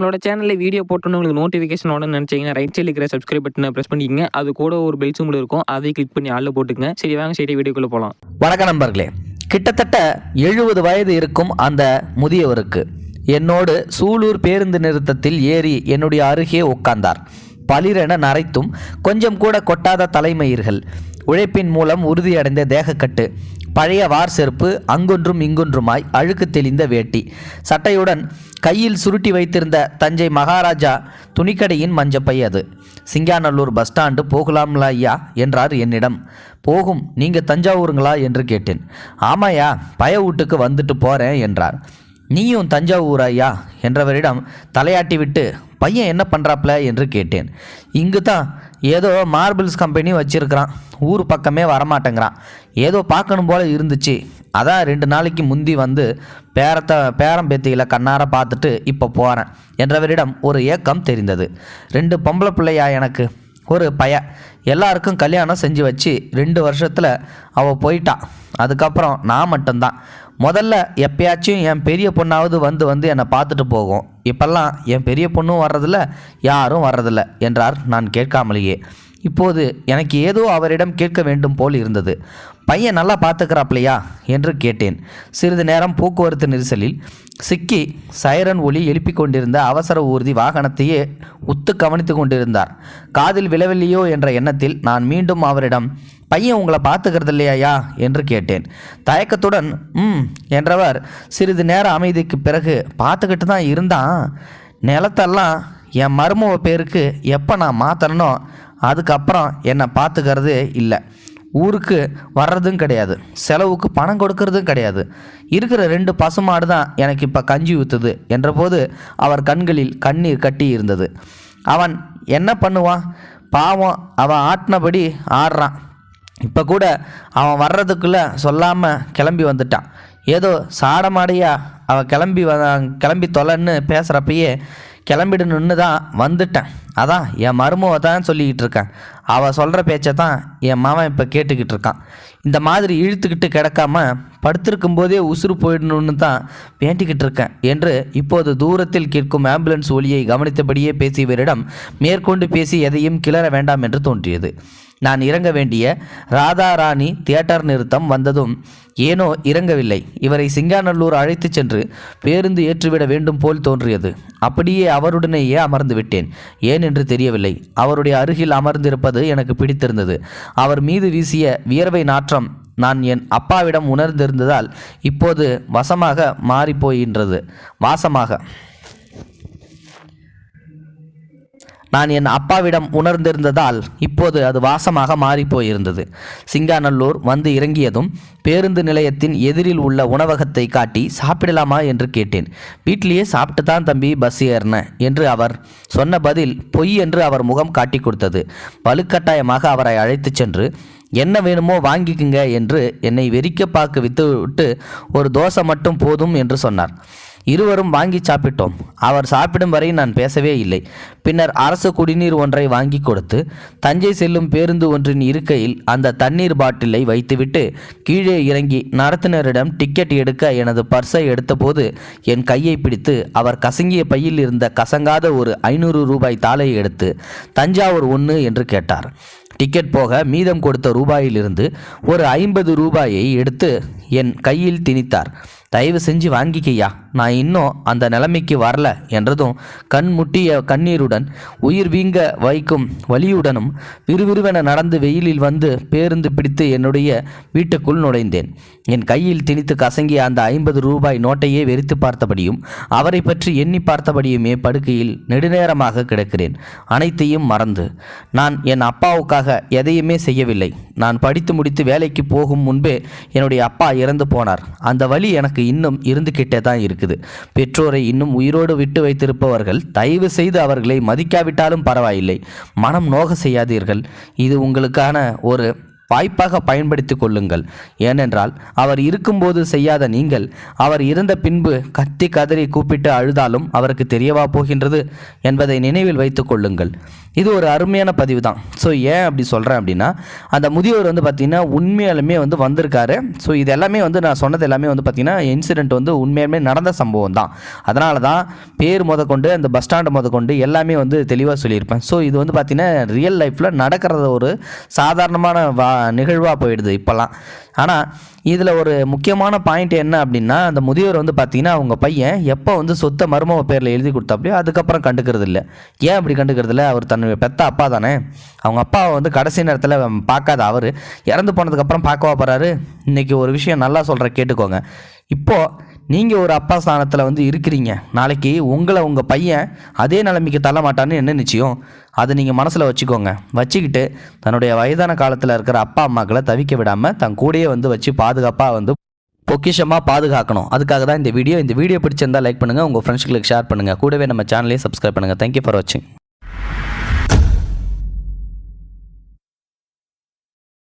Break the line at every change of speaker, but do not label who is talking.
நம்மளோட சேனலில் வீடியோ போட்டோன்னு உங்களுக்கு நோட்டிஃபிகேஷன் உடனே நினச்சிங்கன்னா ரைட் சைடில் இருக்கிற சப்ஸ்கிரைப் பட்டனை ப்ரெஸ் பண்ணிக்கங்க. அது கூட ஒரு பெல் சிம்பிள் இருக்கும். அதை கிளிக் பண்ணி ஆளில் போட்டுக்கங்க. சரி வாங்க சரி வீடியோக்குள்ளே போகலாம்
வணக்கம் நண்பர்களே. கிட்டத்தட்ட எழுபது வயது இருக்கும் அந்த முதியவருக்கு. என்னோடு சூலூர் பேருந்து நிறுத்தத்தில் ஏறி என்னுடைய அருகே உட்கார்ந்தார். பளிரென நரைத்தும் கொஞ்சம் கூட கொட்டாத தலைமயிர்கள். உழைப்பின் மூலம் உறுதியடைந்த தேகக்கட்டு. பழைய வார் செருப்பு அங்கொன்றும் இங்கொன்றுமாய் அழுக்கு தெளிந்த வேட்டி. சட்டையுடன் கையில் சுருட்டி வைத்திருந்த தஞ்சை மகாராஜா துணிக்கடையின் மஞ்சப்பை அது. சிங்காநல்லூர் பஸ் ஸ்டாண்டு போகலாம்ல ஐயா என்றார் என்னிடம். போகும் நீங்கள் தஞ்சாவூருங்களா என்று கேட்டேன். ஆமாயா பய வீட்டுக்கு வந்துட்டு போகிறேன் என்றார். நீயும் தஞ்சாவூர் ஐயா என்றவரிடம் தலையாட்டி விட்டு பையன் என்ன பண்ணுறாப்ல என்று கேட்டேன். இங்கு தான் ஏதோ மார்பிள்ஸ் கம்பெனி வச்சிருக்கிறான். ஊர் பக்கமே வரமாட்டேங்கிறான். ஏதோ பார்க்கணும் போல் இருந்துச்சு. அதான் ரெண்டு நாளைக்கு முந்தி வந்து பேரத்தை பேரம்பேத்தியில் கண்ணார பார்த்துட்டு இப்போ போகிறேன் என்றவரிடம் ஒரு ஏக்கம் தெரிந்தது. ரெண்டு பொம்பளை பிள்ளையா எனக்கு? ஒரு பய. எல்லாருக்கும் கல்யாணம் செஞ்சு வச்சு ரெண்டு வருஷத்தில் அவள் போயிட்டா. அதுக்கப்புறம் நான் மட்டும்தான். முதல்ல எப்பயாச்சும் என் பெரிய பொண்ணாவது வந்து வந்து என்னை பார்த்துட்டு போகும். இப்பெல்லாம் என் பெரிய பொண்ணும் வர்றதில்ல யாரும் வர்றதில்ல என்றார் நான் கேட்காமலேயே. இப்போது எனக்கு ஏதோ அவரிடம் கேட்க வேண்டும் போல் இருந்தது. பையன் நல்லா பார்த்துக்கிறாப்லையா? என்று கேட்டேன். சிறிது நேரம் போக்குவரத்து நெரிசலில் சிக்கி சைரன் ஒளி எழுப்பிக் கொண்டிருந்த அவசர ஊர்தி வாகனத்தையே உத்து கவனித்து கொண்டிருந்தார். காதில் விழவில்லையோ என்ற எண்ணத்தில் நான் மீண்டும் அவரிடம் பையன் உங்களை பார்த்துக்கிறது இல்லையாயா என்று கேட்டேன். தயக்கத்துடன் ம் என்றவர் சிறிது நேர அமைதிக்கு பிறகு பார்த்துக்கிட்டு தான் இருந்தான். நிலத்தெல்லாம் என் மருமவ பேருக்கு எப்போ நான் மாற்றணும் அதுக்கப்புறம் என்னை பார்த்துக்கிறது இல்லை. ஊருக்கு வர்றதும் கிடையாது. செலவுக்கு பணம் கொடுக்கறதும் கிடையாது. இருக்கிற ரெண்டு பசுமாடு தான் எனக்கு இப்போ கஞ்சி ஊற்றுது என்றபோது அவர் கண்களில் கண்ணீர் கட்டி இருந்தது. அவன் என்ன பண்ணுவான்? பாவம் அவன் ஆட்டினபடி ஆடுறான். இப்போ கூட அவன் வர்றதுக்குள்ளே சொல்லாமல் கிளம்பி வந்துட்டான். ஏதோ சாடமாடையா அவன் கிளம்பி வ கிளம்பி தொலைன்னு பேசுகிறப்பயே கிளம்பிடணுன்னு தான் வந்துட்டேன். அதான் என் மருமவை தான் சொல்லிக்கிட்டு இருக்கேன் அவள் சொல்கிற பேச்சை தான் என் மாமன் இப்போ கேட்டுக்கிட்டு இருக்கான். இந்த மாதிரி இழுத்துக்கிட்டு கிடக்காம படுத்திருக்கும் போதே உசுறு போயிடணும்னு தான் வேண்டிக்கிட்டு இருக்கேன் என்று இப்போது தூரத்தில் கேட்கும் ஆம்புலன்ஸ் ஒளியை கவனித்தபடியே பேசியவரிடம் மேற்கொண்டு பேசி எதையும் கிளற வேண்டாம் என்று தோன்றியது. நான் இறங்க வேண்டிய ராதாராணி தியேட்டர் நிறுத்தம் வந்ததும் ஏனோ இறங்கவில்லை. இவரை சிங்காநல்லூர் அழைத்துச் சென்று பேருந்து ஏற்றிவிட வேண்டும் போல் தோன்றியது. அப்படியே அவருடனேயே அமர்ந்து விட்டேன். ஏன் என்று தெரியவில்லை. அவருடைய அருகில் அமர்ந்திருப்பது எனக்கு பிடித்திருந்தது. அவர் மீது வீசிய வியர்வை நாற்றம் நான் என் அப்பாவிடம் உணர்ந்திருந்ததால் இப்போது வசமாக மாறிப்போகின்றது. வாசமாக. நான் என் அப்பாவிடம் உணர்ந்திருந்ததால் இப்போது அது வாசமாக மாறிப்போயிருந்தது. சிங்காநல்லூர் வந்து இறங்கியதும் பேருந்து நிலையத்தின் எதிரில் உள்ள உணவகத்தை காட்டி சாப்பிடலாமா என்று கேட்டேன். வீட்டிலேயே சாப்பிட்டு தான் தம்பி பஸ் ஏறின என்று அவர் சொன்ன பதில் பொய் என்று அவர் முகம் காட்டி கொடுத்தது. வலுக்கட்டாயமாக அவரை அழைத்துச் சென்று என்ன வேணுமோ வாங்கிக்குங்க என்று என்னை வெறிக்க பார்க்க விட்டுவிட்டு ஒரு தோசை மட்டும் போதும் என்று சொன்னார். இருவரும் வாங்கி சாப்பிட்டோம். அவர் சாப்பிடும் வரை நான் பேசவே இல்லை. பின்னர் அரசு குடிநீர் ஒன்றை வாங்கி கொடுத்து தஞ்சை செல்லும் பேருந்து ஒன்றின் இருக்கையில் அந்த தண்ணீர் பாட்டிலை வைத்துவிட்டு கீழே இறங்கி நடத்துனரிடம் டிக்கெட் எடுக்க எனது பர்ஸை எடுத்தபோது என் கையை பிடித்து அவர் கசங்கிய பையில் இருந்த கசங்காத ஒரு ஐநூறு ரூபாய் தாளை எடுத்து தஞ்சாவூர் ஒன்று என்று கேட்டார். டிக்கெட் போக மீதம் கொடுத்த ரூபாயிலிருந்து ஒரு ஐம்பது ரூபாயை எடுத்து என் கையில் திணித்தார். தயவு செஞ்சு வாங்கிக்கையா? நான் இன்னும் அந்த நிலைமைக்கு வரல என்றதும் கண் முட்டிய கண்ணீருடன் உயிர் வீங்க வைக்கும் வலியுடனும் விறுவிறுவென நடந்து வெயிலில் வந்து பேருந்து பிடித்து என்னுடைய வீட்டுக்குள் நுழைந்தேன். என் கையில் திணித்து கசங்கிய அந்த ஐம்பது ரூபாய் நோட்டையே வெறித்து பார்த்தபடியும் அவரை பற்றி எண்ணி பார்த்தபடியுமே படுக்கையில் நெடுநேரமாக கிடக்கிறேன். அனைத்தையும் மறந்து நான் என் அப்பாவுக்காக எதையுமே செய்யவில்லை. நான் படித்து முடித்து வேலைக்கு போகும் முன்பே என்னுடைய அப்பா இறந்து போனார். அந்த வழி எனக்கு இன்னும் இருந்துகிட்டே தான் இருக்குது. பெற்றோரை இன்னும் உயிரோடு விட்டு வைத்திருப்பவர்கள் தயவு செய்து அவர்களை மதிக்காவிட்டாலும் பரவாயில்லை. மனம் நோக செய்யாதீர்கள். இது உங்களுக்கான ஒரு வாய்ப்பாக பயன்படுத்தி கொள்ளுங்கள். ஏனென்றால் அவர் இருக்கும்போது செய்யாத நீங்கள் அவர் இருந்த பின்பு கத்தி கதறி கூப்பிட்டு அழுதாலும் அவருக்கு தெரியவா போகின்றது என்பதை நினைவில் வைத்து கொள்ளுங்கள். இது ஒரு அருமையான பதிவு தான் ஸோ ஏன் அப்படி சொல்கிறேன் அப்படின்னா அந்த முதியோர் வந்து பார்த்திங்கன்னா உண்மையாலுமே வந்து வந்திருக்காரு. ஸோ இது எல்லாமே வந்து நான் சொன்னது எல்லாமே வந்து பார்த்திங்கன்னா இன்சிடென்ட் வந்து உண்மையாலுமே நடந்த சம்பவம் தான் அதனால தான் பேர் முதற்கொண்டு அந்த பஸ் ஸ்டாண்டு முதற்கொண்டு எல்லாமே வந்து தெளிவாக சொல்லியிருப்பேன். ஸோ இது வந்து பார்த்திங்கன்னா ரியல் லைஃப்பில் நடக்கிறத ஒரு சாதாரணமான வா நிகழ்வாக போயிடுது இப்போல்லாம். ஆனால் இதில் ஒரு முக்கியமான பாயிண்ட் என்ன அப்படின்னா அந்த முதியோர் வந்து பார்த்தீங்கன்னா அவங்க பையன் எப்போ வந்து சொத்தை மருமக பேரில் எழுதி கொடுத்தாப்படியோ அதுக்கப்புறம் கண்டுக்கிறது இல்லை ஏன் அப்படி கண்டுக்கிறது இல்லை அவர் தன்னுடைய பெத்த அப்பா தானே. அவங்க அப்பாவை வந்து கடைசி நேரத்தில் பார்க்காத அவர். இறந்து போனதுக்கப்புறம் பார்க்கவா போகிறாரு இன்றைக்கி ஒரு விஷயம் நல்லா சொல்கிற கேட்டுக்கோங்க. இப்போது நீங்கள் ஒரு அப்பா ஸ்தானத்தில் வந்து இருக்கிறீங்க. நாளைக்கு உங்களை உங்கள் பையன் அதே நிலைமைக்கு தள்ள மாட்டான்னு என்ன நிச்சயம்? அதை நீங்கள் மனசில் வச்சுக்கோங்க. வச்சுக்கிட்டு தன்னுடைய வயதான காலத்தில் இருக்கிற அப்பா அம்மாக்களை தவிக்க விடாமல் தன் கூடயே வந்து வச்சு பாதுகாப்பாக வந்து பொக்கிஷமாக பாதுகாக்கணும். அதுக்காக தான் இந்த வீடியோ. இந்த வீடியோ பிடிச்சிருந்தா லைக் பண்ணுங்கள் உங்கள் ஃப்ரெண்ட்ஸ்களுக்கு ஷேர் பண்ணுங்கள் கூடவே நம்ம சேனலையும் சப்ஸ்கிரைப் பண்ணுங்கள் தேங்க்யூ ஃபார் வாட்சிங்